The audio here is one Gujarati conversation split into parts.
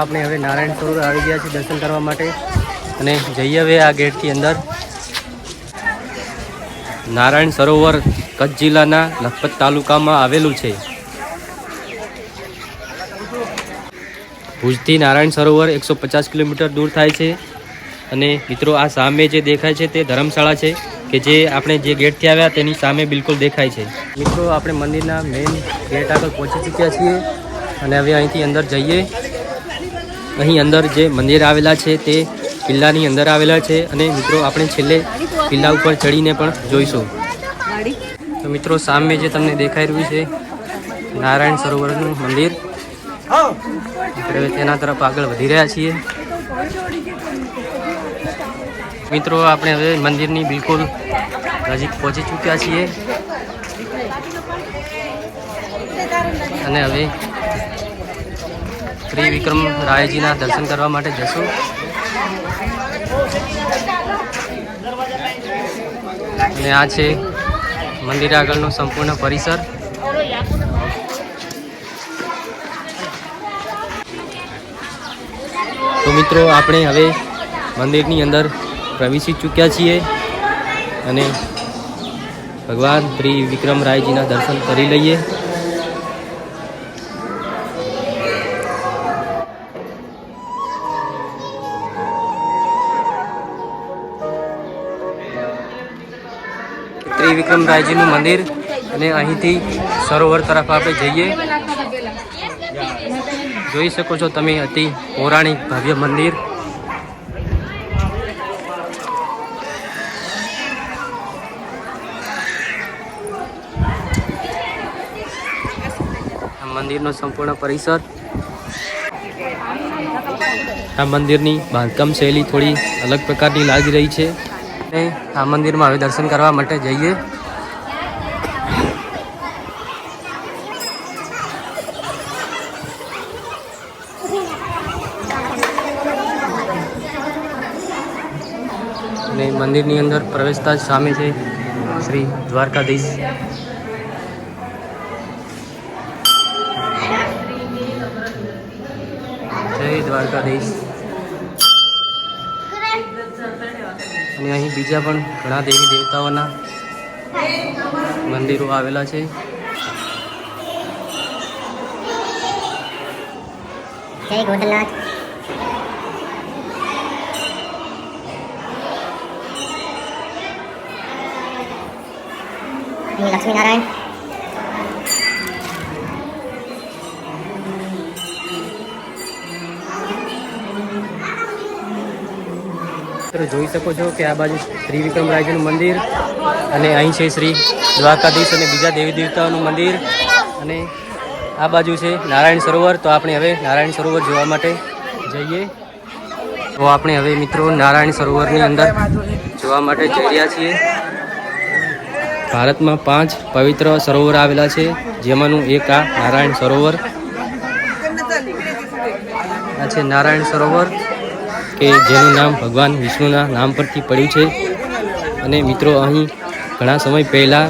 આપણે હવે નારાયણ સરોવર આવી ગયા છીએ દર્શન કરવા માટે. અને જઈએ હવે આ ગેટથી અંદર. નારાયણ સરોવર કચ્છ જિલ્લાના લખપત તાલુકામાં આવેલું છે. ભુજથી નારાયણ સરોવર એકસો પચાસ કિલોમીટર દૂર થાય છે. અને મિત્રો, આ સામે જે દેખાય છે તે ધર્મશાળા છે કે જે આપણે જે ગેટથી આવ્યા તેની સામે બિલકુલ દેખાય છે. મિત્રો, આપણે મંદિરના મેઇન ગેટ આગળ પહોંચી ચૂક્યા છીએ. અને હવે અહીંથી અંદર જઈએ. અહીં અંદર જે મંદિર આવેલા છે તે કિલ્લાની અંદર આવેલા છે અને મિત્રો આપણે છેલ્લે કિલ્લા ઉપર ચડીને પણ જોઈશું. તો મિત્રો સામે જે તમને દેખાઈ રહ્યું છે, નારાયણ સરોવરનું મંદિર. આપણે તેના તરફ આગળ વધી રહ્યા છીએ. મિત્રો આપણે હવે મંદિરની બિલકુલ નજીક પહોંચી ચૂક્યા છીએ. અને હવે ત્રિવિક્રમ રાયજીના દર્શન કરવા માટે જશું. અને આ છે મંદિર આગળનો સંપૂર્ણ પરિસર. તો મિત્રો, આપણે હવે મંદિરની અંદર પ્રવેશી ચૂક્યા છીએ અને ભગવાન શ્રી વિક્રમ રાયજીના દર્શન કરી લઈએ. ત્રિવિક્રમ વિક્રમરાયજીનું મંદિર અને અહીંથી સરોવર તરફ આપણે જઈએ. જોઈ શકો છો તમે અતિ પૌરાણિક ભવ્ય મંદિર. મંદિરનો સંપૂર્ણ પરિસર. આ મંદિરની બાંધકામ શૈલી થોડી અલગ પ્રકારની લાગી રહી છે. અને આ મંદિરમાં હવે દર્શન કરવા માટે જઈએ. અને મંદિરની અંદર પ્રવેશતા જ સામે છે શ્રી દ્વારકાધીશ. જય દ્વારકાધીશ. અને અહીં બીજા પણ ઘણા દેવી દેવતાઓના મંદિરો આવેલા છે. લક્ષ્મીનારાયણ. મિત્રો જોઈ શકો છો કે આ બાજુ ત્રિવિક્રમ રાયજીનું મંદિર અને અહીં છે શ્રી દ્વારકાધીશ અને બીજા દેવી દેવતાઓનું મંદિર. અને આ બાજુ છે નારાયણ સરોવર. તો આપણે હવે નારાયણ સરોવર જોવા માટે જઈએ. તો આપણે હવે મિત્રો નારાયણ સરોવરની અંદર જોવા માટે જઈ રહ્યા છીએ. ભારતમાં પાંચ પવિત્ર સરોવર આવેલા છે, જેમાંનું એક આ નારાયણ સરોવર. આ છે નારાયણ સરોવર. કે જેનું નામ ભગવાન વિષ્ણુના નામ પરથી પડ્યું છે. અને મિત્રો, અહીં ઘણા સમય પહેલાં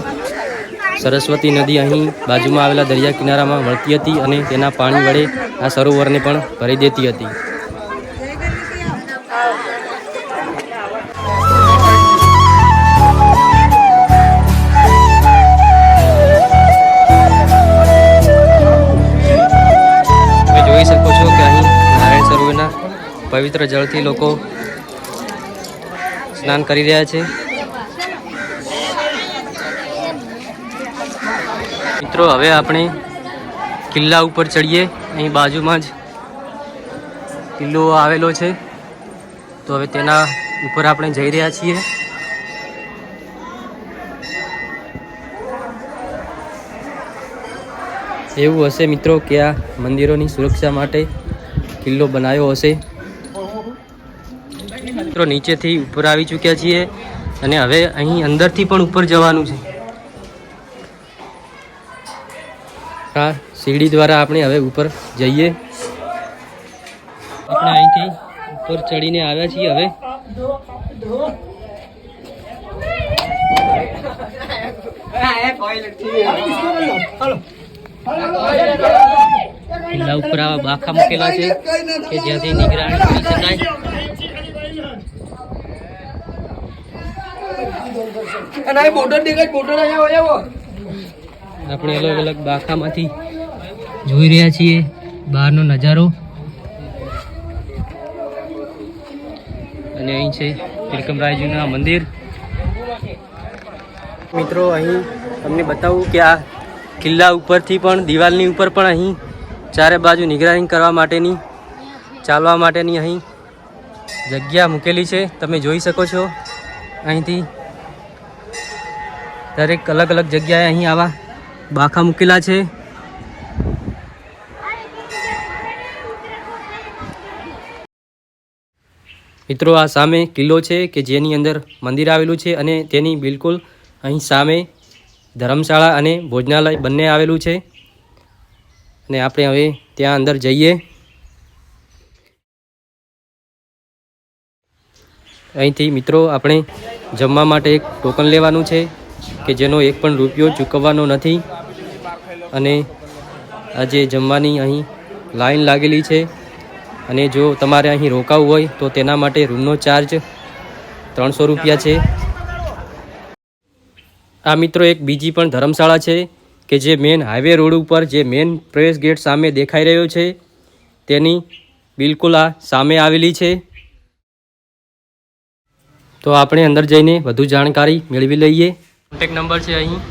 સરસ્વતી નદી અહીં બાજુમાં આવેલા દરિયા કિનારામાં વળતી હતી અને તેના પાણી વડે આ સરોવરને પણ ભરી દેતી હતી. પવિત્ર જળથી લોકો સ્નાન કરી રહ્યા છે. મિત્રો, હવે આપણે કિલ્લા ઉપર ચડીએ. અહીં બાજુમાં જ કિલ્લો આવેલો છે. તો હવે તેના ઉપર આપણે જઈ રહ્યા છીએ. એવું હશે મિત્રો કે આ મંદિરોની સુરક્ષા માટે કિલ્લો બનાવ્યો હશે. મિત્રો નીચેથી ઉપર આવી ચૂક્યા છીએ અને હવે અહીં અંદરથી પણ ઉપર જવાનું છે. આ સીડી દ્વારા આપણે હવે ઉપર જઈએ. આપણે અહીંથી ઉપર ચડીને આવ્યા છીએ હવે. ઉપર આવા બાખા મૂકેલા છે કે જ્યાંથી નિગરાણી કરી શકાય. અને આ દેખાય, બોર્ડર અહીંયા આવો આપણે અલગ અલગ બાખામાંથી જોઈ રહ્યા છીએ બહારનો નજારો. અને અહીં છે તિલકમરાયજીના મંદિર. મિત્રો, અહીં તમને બતાવું કે આ કિલ્લા ઉપરથી પણ, દિવાલની ઉપર પણ અહીં ચારે બાજુ નિગરાની કરવા માટેની, ચાલવા માટેની અહીં જગ્યા મૂકેલી છે. તમે જોઈ શકો છો અહીંથી દરેક અલગ અલગ જગ્યાએ અહીં આવા બાખા મૂકેલા છે. મિત્રો, આ સામે કિલ્લો છે કે જેની અંદર મંદિર આવેલું છે અને તેની બિલકુલ અહીં સામે ધર્મશાળા અને ભોજનાલય બંને આવેલું છે. અને આપણે હવે ત્યાં અંદર જઈએ. અહીંથી મિત્રો, આપણે જમવા માટે એક ટોકન લેવાનું છે. કે જેનો એક પણ રૂપિયો ચૂકવવાનો નથી. અને આજે જમવાની અહીં લાઈન લાગેલી છે. અને જો તમારે અહીં રોકાવું હોય તો તેના માટે રૂમનો ચાર્જ ત્રણસો રૂપિયા છે. આ મિત્રો એક બીજી પણ ધર્મશાળા છે કે જે મેન હાઈવે રોડ ઉપર જે મેન પ્રવેશ ગેટ સામે દેખાઈ રહ્યો છે. તેની બિલકુલ આ સામે આવેલી છે. તો આપણે અંદર જઈને વધુ જાણકારી મેળવી લઈએ. કોન્ટેક નંબર છે અહીં.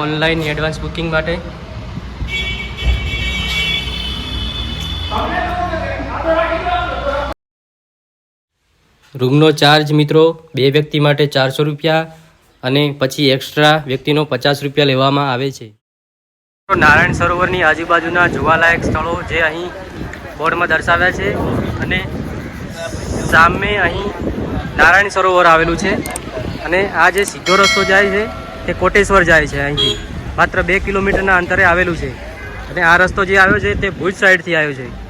ઓનલાઈન એડવાન્સ બુકિંગ માટે. રૂમનો ચાર્જ મિત્રો, બે વ્યક્તિ માટે ચારસો રૂપિયા અને પછી એક્સ્ટ્રા વ્યક્તિનો પચાસ રૂપિયા લેવામાં આવે છે. નારાયણ સરોવરની આજુબાજુના જોવાલાયક સ્થળો જે અહીં બોર્ડમાં દર્શાવ્યા છે અને સામે અહીં નારાયણ સરોવર આવેલું છે. અને આ જે સીધો રસ્તો જાય છે, તે કોટેશ્વર જાય છે અહીંથી. માત્ર બે કિલોમીટરના અંતરે આવેલું છે. અને આ રસ્તો જે આવ્યો છે, તે ભુજ સાઈડથી આવ્યો છે.